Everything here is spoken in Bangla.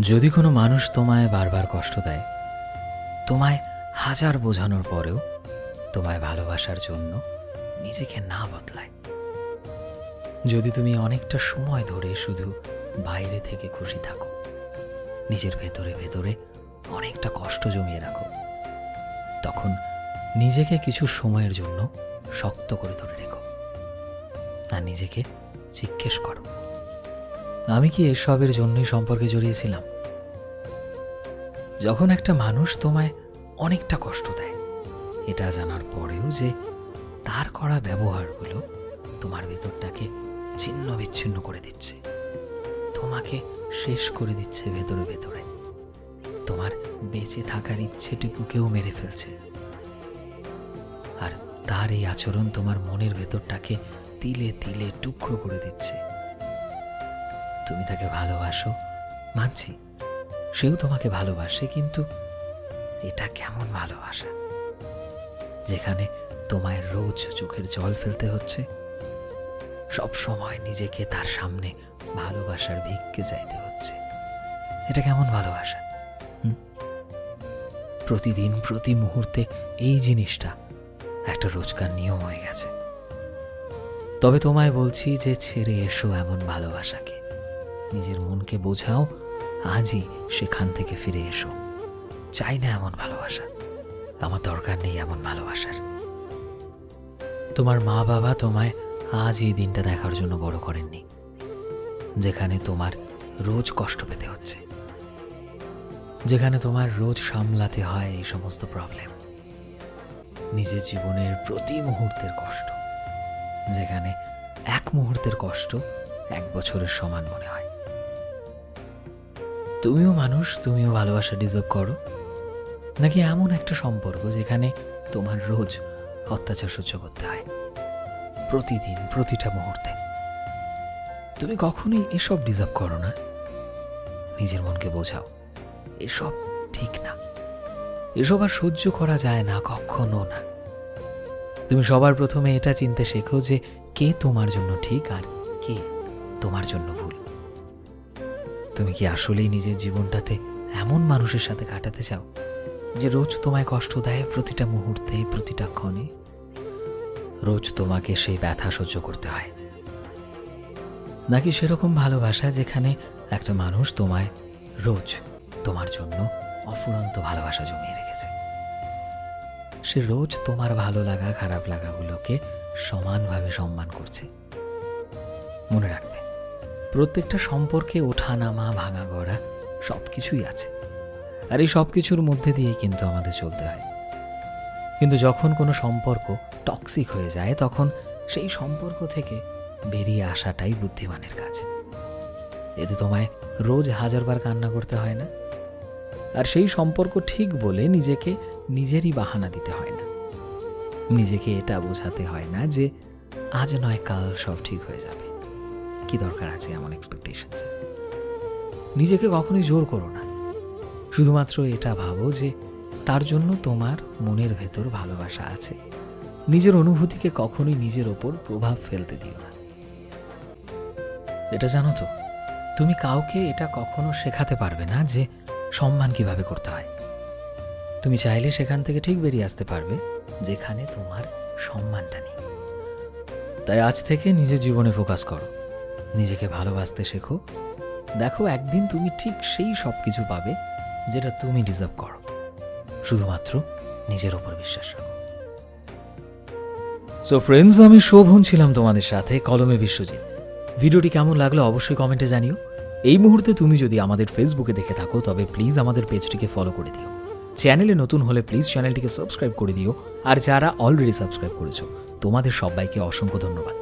যদি কোনো মানুষ তোমায় বারবার কষ্ট দেয়, তোমায় হাজার বোঝানোর পরেও তোমায় ভালোবাসার জন্য নিজেকে না বদলায়। যদি তুমি অনেকটা সময় ধরে শুধু বাইরে থেকে খুশি থাকো, নিজের ভেতরে ভেতরে অনেকটা কষ্ট জমিয়ে রাখো, তখন নিজেকে কিছু সময়ের জন্য শক্ত করে ধরে রেখো। আর নিজেকে জিজ্ঞেস করো। আমি কি এসবের জন্যই সম্পর্কে জড়িয়েছিলাম? যখন একটা মানুষ তোমায় অনেকটা কষ্ট দেয়, এটা জানার পরেও যে তার করা ব্যবহারগুলো তোমার ভেতরটাকে ছিন্ন বিচ্ছিন্ন করে দিচ্ছে। তোমাকে শেষ করে দিচ্ছে ভেতরে ভেতরে। তোমার বেঁচে থাকার ইচ্ছেটুকুকেও মেরে ফেলছে। আর তার এই আচরণ তোমার মনের ভেতরটাকে তিলে তিলে টুকরো করে দিচ্ছে। তুমি তাকে ভালোবাসো, মানছি, সেও তোমাকে ভালোবাসে, কিন্তু এটা কেমন ভালোবাসা? যেখানে তোমায় রোজ চোখের জল ফেলতে হচ্ছে, সব সময় নিজেকে তার সামনে ভালোবাসার ভিক্ষে চাইতে হচ্ছে। এটা কেমন ভালোবাসা প্রতিদিন, প্রতি মুহূর্তে এই জিনিসটা একটা রোজকার নিয়ম হয়ে গেছে। তবে তোমায় বলছি যে ছেড়ে এসো এমন ভালোবাসাকে। নিজের মনকে বোঝাও, আজই সেখান থেকে ফিরে এসো। চাই না এমন ভালোবাসা। আমার দরকার নেই এমন ভালোবাসার। তোমার মা বাবা তোমায় আজ এই দিনটা দেখার জন্য বড় করেননি, যেখানে তোমার রোজ কষ্ট পেতে হচ্ছে। যেখানে তোমার রোজ সামলাতে হয় এই সমস্ত প্রবলেম নিজের জীবনের প্রতি মুহূর্তের কষ্ট, যেখানে এক মুহূর্তের কষ্ট এক বছরের সমান মনে হয়। তুমিও মানুষ, তুমিও ভালোবাসা ডিজার্ভ করো। নাকি এমন একটা সম্পর্ক যেখানে তোমার রোজ অত্যাচার সহ্য করতে হয়? প্রতিদিন, প্রতিটা মুহূর্তে। তুমি কখনোই এসব ডিজার্ভ করো না। নিজের মনকে বোঝাও, এসব ঠিক না। এসব আর সহ্য করা যায় না, কখনো না। তুমি সবার প্রথমে এটা চিনতে শেখো যে কে তোমার জন্য ঠিক আর কে তোমার জন্য ভুল। তুমি কি আসলেই নিজের জীবনটাতে এমন মানুষের সাথে কাটাতে চাও যে রোজ তোমায় কষ্ট দেয় প্রতিটা মুহূর্তে, প্রতিটা ক্ষণে? রোজ তোমাকে সেই ব্যথা সহ্য করতে হয়। নাকি সেরকম ভালোবাসা যেখানে একটা মানুষ তোমায় রোজ তোমার জন্য অফুরন্ত ভালোবাসা জমিয়ে রেখেছে? সে রোজ তোমার ভালো লাগা, খারাপ লাগাগুলোকে সমানভাবে সম্মান করছে। মনে রাখবে প্রত্যেকটা সম্পর্কে ওঠা নামা ভাঙা গড়া সব কিছুই আছে। আর এই সব কিছুর মধ্যে দিয়ে কিন্তু আমাদের চলতে হয়। কিন্তু যখন কোনো সম্পর্ক টক্সিক হয়ে যায়, তখন সেই সম্পর্ক থেকে বেরিয়ে আসাটাই বুদ্ধিমানের কাজ। এতে তোমায় রোজ হাজারবার কান্না করতে হয় না। আর সেই সম্পর্ক ঠিক বলে নিজেকে নিজেরই বাহানা দিতে হয় না। নিজেকে এটা বোঝাতে হয় না যে আজ নয়, কাল সব ঠিক হয়ে যাবে। কি দরকার আছে এমন এক্সপেকটেশনসে নিজেকে কখনোই জোর করো না। শুধুমাত্র এটা ভাবো যে তার জন্য তোমার মনের ভেতর ভালোবাসা আছে। নিজের অনুভূতিকে কখনোই নিজের ওপর প্রভাব ফেলতে দিও না। এটা জানো তো, তুমি কাউকে এটা কখনো শেখাতে পারবে না যে সম্মান কীভাবে করতে হয়। তুমি চাইলে সেখান থেকে ঠিক বেরিয়ে আসতে পারবে যেখানে তোমার সম্মানটা নেই। তাই আজ থেকে নিজের জীবনে ফোকাস করো। নিজেকে ভালোবাসতে শেখো। দেখো, একদিন তুমি ঠিক সেই সব কিছু পাবে যেটা তুমি ডিজার্ভ করো। শুধুমাত্র নিজের ওপর বিশ্বাস রাখো। সো ফ্রেন্ডস আমি শোভন ছিলাম তোমাদের সাথে কলমে বিশ্বজিৎ। ভিডিওটি কেমন লাগল অবশ্যই কমেন্টে জানিও। এই মুহূর্তে তুমি যদি আমাদের ফেসবুকে দেখে থাকো, তবে প্লিজ আমাদের পেজটিকে ফলো করে দিও। চ্যানেলে নতুন হলে প্লিজ চ্যানেলটিকে সাবস্ক্রাইব করে দিও। আর যারা অলরেডি সাবস্ক্রাইব করেছ, তোমাদের সবাইকে অসংখ্য ধন্যবাদ।